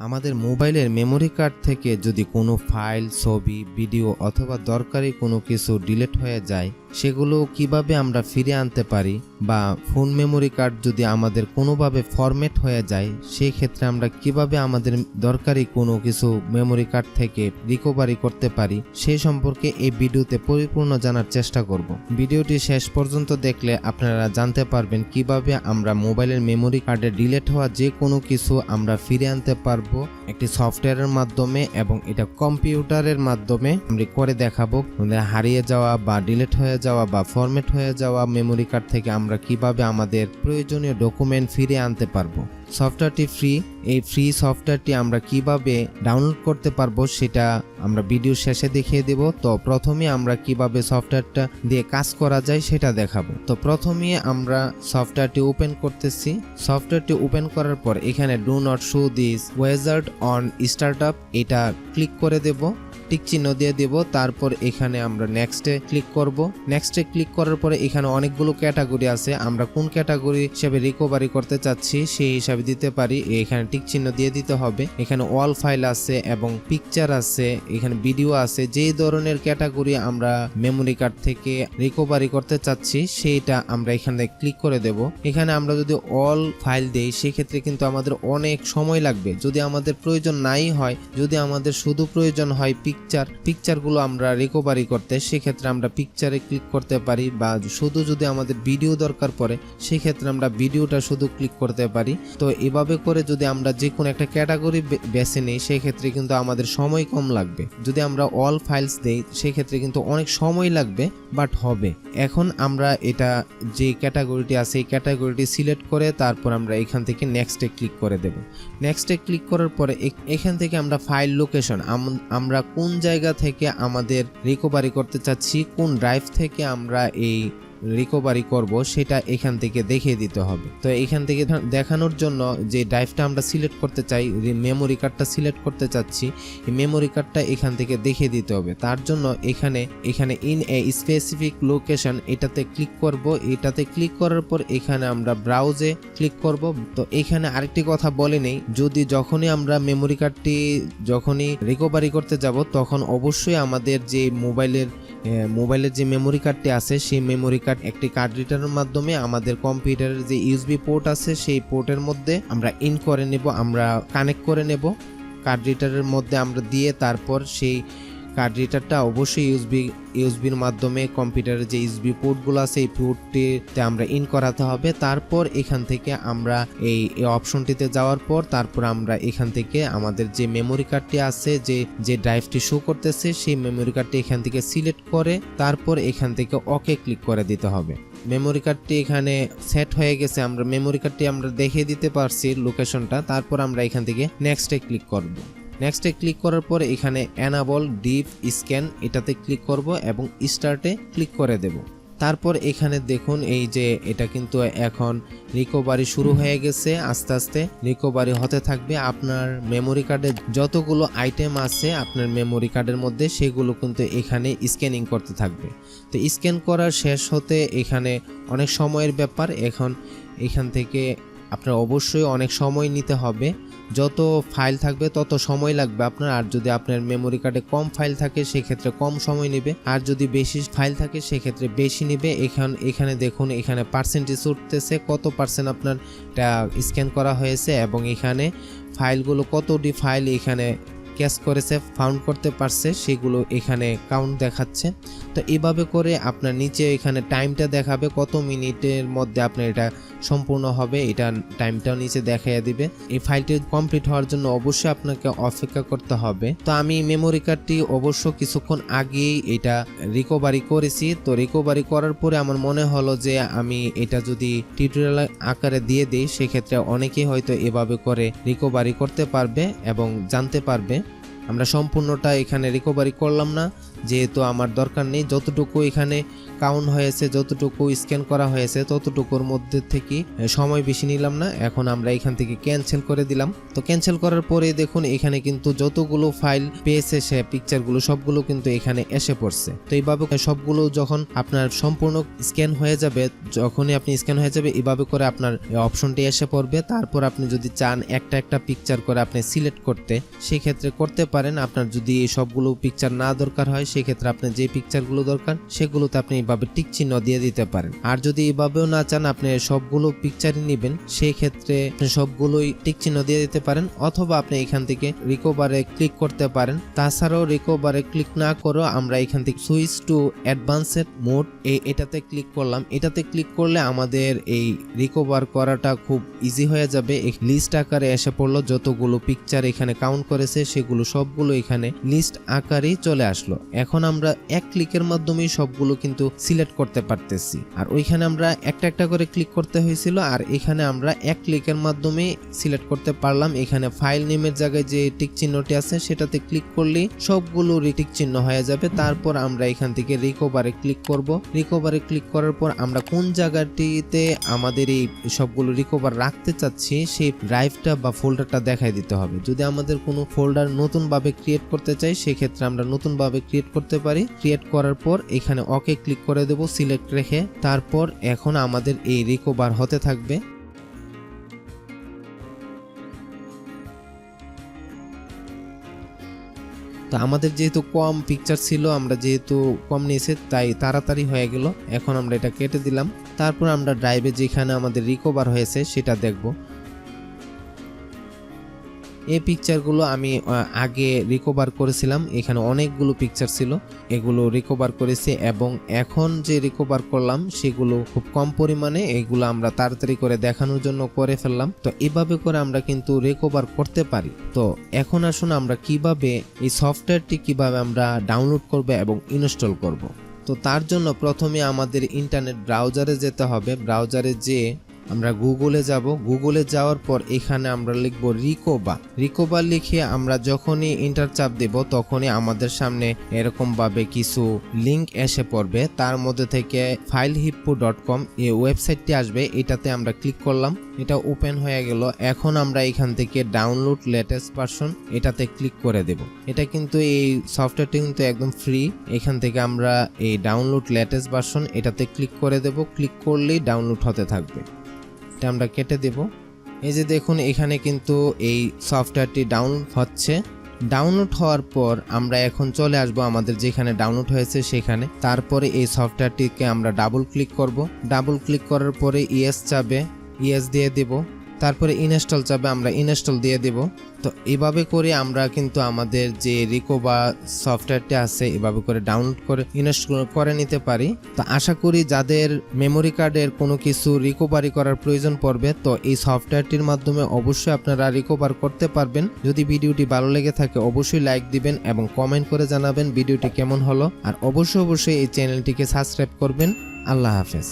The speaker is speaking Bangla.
আমাদের মোবাইলের মেমোরি কার্ড থেকে যদি কোনো ফাইল ছবি ভিডিও অথবা দরকারি কোনো কিছু ডিলিট হয়ে যায় সেগুলো কীভাবে আমরা ফিরে আনতে পারি বা ফোন মেমোরি কার্ড যদি আমাদের কোনোভাবে ফরম্যাট হয়ে যায় সেই ক্ষেত্রে আমরা কীভাবে আমাদের দরকারি কোনো কিছু মেমোরি কার্ড থেকে রিকভারি করতে পারি সেই সম্পর্কে এই ভিডিওতে পরিপূর্ণ জানার চেষ্টা করব। ভিডিওটি শেষ পর্যন্ত দেখলে আপনারা জানতে পারবেন কীভাবে আমরা মোবাইলের মেমোরি কার্ডে ডিলেট হওয়া যে কোনো কিছু আমরা ফিরে আনতে পারব, একটি সফটওয়্যারের মাধ্যমে এবং এটা কম্পিউটারের মাধ্যমে আমরা করে দেখাবো হারিয়ে যাওয়া বা ডিলেট হয়ে যাওয়া বা ফরম্যাট হয়ে যাওয়া মেমোরি কার্ড থেকে আমরা কীভাবে আমাদের প্রয়োজনীয় ডকুমেন্ট ফিরে আনতে পারব? সফটওয়্যারটি ফ্রি এই ফ্রি সফটওয়্যারটি আমরা কীভাবে ডাউনলোড করতে পারব সেটা আমরা ভিডিও শেষে দেখিয়ে দেব। তো প্রথমে আমরা কীভাবে সফটওয়্যারটা দিয়ে কাজ করা যায় সেটা দেখাবো। তো প্রথমে আমরা সফটওয়্যারটি ওপেন করতেছি। সফটওয়্যারটি ওপেন করার পর এখানে do not show this wizard on startup এটা ক্লিক করে দেব। টিক চিহ্ন দিয়ে দেব, তারপর এখানে আমরা নেক্সটে ক্লিক করব। নেক্সটে ক্লিক করার পরে এখানে অনেকগুলো ক্যাটাগরি আছে। আমরা কোন ক্যাটাগরি হিসেবে রিকভারি করতে চাচ্ছি সেই হিসাবে দিতে পারি। এখানে টিক চিহ্ন দিয়ে দিতে হবে। এখানে ওয়াল ফাইল আছে এবং পিকচার আছে, এখানে ভিডিও আছে। যে ধরনের ক্যাটাগরি আমরা মেমোরি কার্ড থেকে রিকভারি করতে চাচ্ছি, সেইটা আমরা এখানে ক্লিক করে দেব। এখানে আমরা যদি অল ফাইল দেই, সেক্ষেত্রে কিন্তু আমাদের অনেক সময় লাগবে। যদি আমাদের প্রয়োজন নাই হয়, যদি আমাদের শুধু প্রয়োজন হয় পিকচার পিকচারগুলো আমরা রিকভারি করতে, সেক্ষেত্রে আমরা পিকচারে ক্লিক করতে পারি বা শুধু যদি আমাদের ভিডিও দরকার পড়ে, সেক্ষেত্রে আমরা ভিডিওটা শুধু ক্লিক করতে পারি। তো এভাবে করে যদি আমরা যে কোনো একটা ক্যাটাগরি বেছে নিই, সেক্ষেত্রে কিন্তু আমাদের সময় কম লাগবে। যদি আমরা অল ফাইলস দেই, সেক্ষেত্রে কিন্তু অনেক সময় লাগবে বাট হবে। এখন আমরা এটা যে ক্যাটাগরিটি আছে, এই ক্যাটাগরিটি সিলেক্ট করে তারপর আমরা এখান থেকে নেক্সটে ক্লিক করে দেব। নেক্সটে ক্লিক করার পরে এখান থেকে আমরা ফাইল লোকেশন আমরা কোন জায়গা থেকে আমাদের রিকভারি করতে চাচ্ছি? কোন ড্রাইভ থেকে আমরা এই রিকভারি করব, সেটা এখান থেকে দেখিয়ে দিতে হবে। তো এখান থেকে দেখানোর জন্য যে ড্রাইভটা আমরা সিলেক্ট করতে চাই মেমোরি কার্ডটা সিলেক্ট করতে চাচ্ছি মেমোরি কার্ডটা এখান থেকে দেখিয়ে দিতে হবে। তার জন্য এখানে এখানে ইন এ স্পেসিফিক লোকেশন এটাতে ক্লিক করব। এটাতে ক্লিক করার পর এখানে আমরা ব্রাউজে ক্লিক করব। তো এখানে আরেকটি কথা বলে নেই, যদি যখনই আমরা মেমোরি কার্ডটি যখনই রিকভারি করতে যাব, তখন অবশ্যই আমাদের যে মোবাইলের মোবাইলের যে মেমোরি কার্ডটি আছে, সেই মেমোরি কার্ড একটি কার্ড রিটারের মাধ্যমে আমাদের কম্পিউটারের যে ইউসবি পোর্ট আছে, সেই পোর্টের মধ্যে আমরা ইন করে নেব, আমরা কানেক্ট করে নেব। কার্ড রিটারের মধ্যে আমরা দিয়ে তারপর সেই কার্ড রিটারটা অবশ্যই ইউএসবি ইউএসবির মাধ্যমে কম্পিউটারের যে ইউএসবি পোর্টগুলো আছে, এই পোর্টটিতে আমরা ইন করাতে হবে। তারপর এখান থেকে আমরা এই এই অপশনটিতে যাওয়ার পর তারপর আমরা এখান থেকে আমাদের যে মেমোরি কার্ডটি আছে, যে যে ড্রাইভটি শো করতেছে, সেই মেমোরি কার্ডটি এখান থেকে সিলেক্ট করে তারপর এখান থেকে ওকে ক্লিক করে দিতে হবে। মেমোরি কার্ডটি এখানে সেট হয়ে গেছে, আমরা মেমোরি কার্ডটি আমরা দেখিয়ে দিতে পারছি লোকেশনটা তারপর আমরা এখান থেকে নেক্সটে ক্লিক করব। নেক্সটে ক্লিক করার পর এখানে অ্যানাবল ডিপ স্ক্যান এটাতে ক্লিক করব এবং স্টার্টে ক্লিক করে দেব। তারপর এখানে দেখুন এই যে এটা কিন্তু এখন রিকভারি শুরু হয়ে গেছে, আস্তে আস্তে রিকভারি হতে থাকবে। আপনার মেমোরি কার্ডে যতগুলো আইটেম আছে, আপনার মেমোরি কার্ডের মধ্যে সেগুলো কিন্তু এখানে স্ক্যানিং করতে থাকবে। তো স্ক্যান করা শেষ হতে এখানে অনেক সময়ের ব্যাপার। এখন এখান থেকে আপনার অবশ্যই অনেক সময় নিতে হবে। যত ফাইল থাকবে, তত সময় লাগবে আপনার। আর যদি আপনার মেমোরি কার্ডে কম ফাইল থাকে, সেক্ষেত্রে কম সময় নেবে। আর যদি বেশি ফাইল থাকে, সেক্ষেত্রে বেশি নেবে। এখান এখানে দেখুন, এখানে পার্সেন্টেজ উঠতেছে। কত পার্সেন্ট আপনার স্ক্যান করা হয়েছে এবং এখানে ফাইলগুলো কতটি ফাইল এখানে ক্যাশ করেছে ফাউন্ড করতে পারছে, সেগুলো এখানে কাউন্ট দেখাচ্ছে। তো এভাবে করে আপনার নিচে এখানে টাইমটা দেখাবে। কত মিনিটের মধ্যে আপনার এটা সম্পূর্ণ হবে, এটা টাইমটাও নিচে দেখাইয়া দিবে। এই ফাইলটি কমপ্লিট হওয়ার জন্য অবশ্যই আপনাকে অপেক্ষা করতে হবে। তো আমি মেমোরি কার্ডটি অবশ্য কিছুক্ষণ আগেই এটা রিকভারি করেছি। তো রিকভারি করার পরে আমার মনে হলো যে আমি এটা যদি টিউটোরিয়াল আকারে দিয়ে দিই, সেক্ষেত্রে অনেকেই হয়তো এভাবে করে রিকভারি করতে পারবে এবং জানতে পারবে। আমরা সম্পূর্ণটা এখানে রিকভারি করলাম না। যেহেতু আমার দরকার নেই, যতটুকু এখানে কাউন্ট হয়েছে, যতটুকু স্ক্যান করা হয়েছে, ততটুকুর মধ্যে থেকে সময় বেশি নিলাম না। এখন আমরা এখান থেকে ক্যান্সেল করে দিলাম। তো ক্যান্সেল করার পরে দেখুন, এখানে কিন্তু যতগুলো ফাইল পেয়েছে, সে পিকচারগুলো সবগুলো কিন্তু এখানে এসে পড়ছে। তো এইভাবে সবগুলো যখন আপনার সম্পূর্ণ স্ক্যান হয়ে যাবে, যখনই আপনি স্ক্যান হয়ে যাবে এইভাবে করে আপনার অপশনটি এসে পড়বে। তারপর আপনি যদি চান একটা একটা পিকচার করে আপনি সিলেক্ট করতে সেই ক্ষেত্রে করতে পারেন। আপনার যদি এই সবগুলো পিকচার না দরকার হয় সেক্ষেত্রে আপনার যে পিকচারগুলো দরকার, সেগুলোতে আপনি এইভাবে টিক চিহ্ন দিয়ে দিতে পারেন। আর যদি এভাবেও না চান, আপনি সবগুলো পিকচারই নেবেন সেই ক্ষেত্রে সবগুলোই টিক চিহ্ন দিয়ে দিতে পারেন, অথবা আপনি এখান থেকে রিকোভারে ক্লিক করতে পারেন। তাছাড়াও রিকোভারে ক্লিক না করেও আমরা এখান থেকে সুইচ টু অ্যাডভান্সেড মোড এটাতে ক্লিক করলাম। এটাতে ক্লিক করলে আমাদের এই রিকভার করাটা খুব ইজি হয়ে যাবে। লিস্ট আকারে এসে পড়ল, যতগুলো পিকচার এখানে কাউন্ট করেছে, সেগুলো সবগুলো এখানে লিস্ট আকারেই চলে আসলো। এখন আমরা এক ক্লিকের মাধ্যমে সবগুলো কিন্তু সিলেক্ট করতে পারতেছি। আর ওইখানে আমরা একটা একটা করে ক্লিক করতে হয়েছিল, আর এখানে আমরা এক ক্লিকের মাধ্যমে সিলেক্ট করতে পারলাম। এখানে ফাইল নেমের জায়গায় যে টিক চিহ্নটি আছে, সেটাতে ক্লিক করলেই সবগুলো টিক চিহ্ন হয়ে যাবে। তারপর আমরা এখান থেকে রিকভারে ক্লিক করব। রিকভারে ক্লিক করার পর আমরা কোন জায়গাটিতে আমাদের এই সবগুলো রিকভার রাখতে চাচ্ছি, সেই ড্রাইভটা বা ফোল্ডারটা দেখাই দিতে হবে। যদি আমাদের কোনো ফোল্ডার নতুনভাবে ক্রিয়েট করতে চাই সেক্ষেত্রে আমরা নতুনভাবে ক্রিয়েট করতে পারি। ক্রিয়েট করার পর এখানে ওকে ক্লিক করে দেব সিলেক্ট রেখে। তারপর এখন আমাদের এই রিকভার হতে থাকবে। তো আমাদের যেহেতু কম পিকচার ছিল, আমরা যেহেতু কম নিয়েছে, তাই তাড়াতাড়ি হয়ে গেল। এখন আমরা এটা কেটে দিলাম। তারপর আমরা ড্রাইভে যেখানে আমাদের রিকভার হয়েছে, সেটা দেখব। এই পিকচারগুলো আমি আগে রিকভার করেছিলাম। এখানে অনেকগুলো পিকচার ছিল। এগুলো রিকভার করেছি এবং এখন যে রিকভার করলাম, সেগুলো খুব কম পরিমাণে এগুলো আমরা তাড়াতাড়ি করে দেখানোর জন্য করে ফেললাম। তো এভাবে করে আমরা কিন্তু রিকভার করতে পারি। তো এখন আসুন আমরা কীভাবে এই সফটওয়্যারটি কীভাবে আমরা ডাউনলোড করব এবং ইনস্টল করব। তো তার জন্য প্রথমে আমাদের ইন্টারনেট ব্রাউজারে যেতে হবে। ব্রাউজারে যে আমরা গুগলে যাব। গুগলে যাওয়ার পর এখানে আমরা লিখব রিকোবা রিকোবা লিখে আমরা যখনই ইন্টার চাপ দেব, তখনই আমাদের সামনে এরকম ভাবে কিছু লিংক এসে পড়বে। তার মধ্যে থেকে ফাইল হিপ্পো ডট কম এই ওয়েবসাইটটি আসবে। এটাতে আমরা ক্লিক করলাম। এটা ওপেন হয়ে গেল। এখন আমরা এখান থেকে ডাউনলোড লেটেস্ট ভার্সন এটাতে ক্লিক করে দেব। এটা কিন্তু এই সফটওয়্যারটি কিন্তু একদম ফ্রি এখান থেকে আমরা এই ডাউনলোড লেটেস্ট ভার্সন এটাতে ক্লিক করে দেব। ক্লিক করলেই ডাউনলোড হতে থাকবে। এটা আমরা কেটে দেব। এই যে দেখুন, এখানে কিন্তু এই সফটওয়্যারটি ডাউনলোড হচ্ছে। ডাউনলোড হওয়ার পর আমরা এখন চলে আসব আমাদের যেখানে ডাউনলোড হয়েছে সেখানে। তারপরে এই সফটওয়্যারটিকে আমরা ডাবল ক্লিক করব। ডাবল ক্লিক করার পরে ইয়েস চাবে ইয়েস দিয়ে দেব। তারপরে ইনস্টল চাপে আমরা ইনস্টল দিয়ে দেব। তো এভাবে করে আমরা কিন্তু আমাদের যে রিকো বা সফটওয়্যারটি আছে, এভাবে করে ডাউনলোড করে ইনস্টল করে নিতে পারি। তো আশা করি যাদের মেমোরি কার্ডের কোনো কিছু রিকভারি করার প্রয়োজন পড়বে, তো এই সফটওয়্যারটির মাধ্যমে অবশ্যই আপনারা রিকভার করতে পারবেন। যদি ভিডিওটি ভালো লেগে থাকে, অবশ্যই লাইক দিবেন এবং কমেন্ট করে জানাবেন ভিডিওটি কেমন হলো। আর অবশ্যই অবশ্যই এই চ্যানেলটিকে সাবস্ক্রাইব করবেন। আল্লাহ হাফেজ।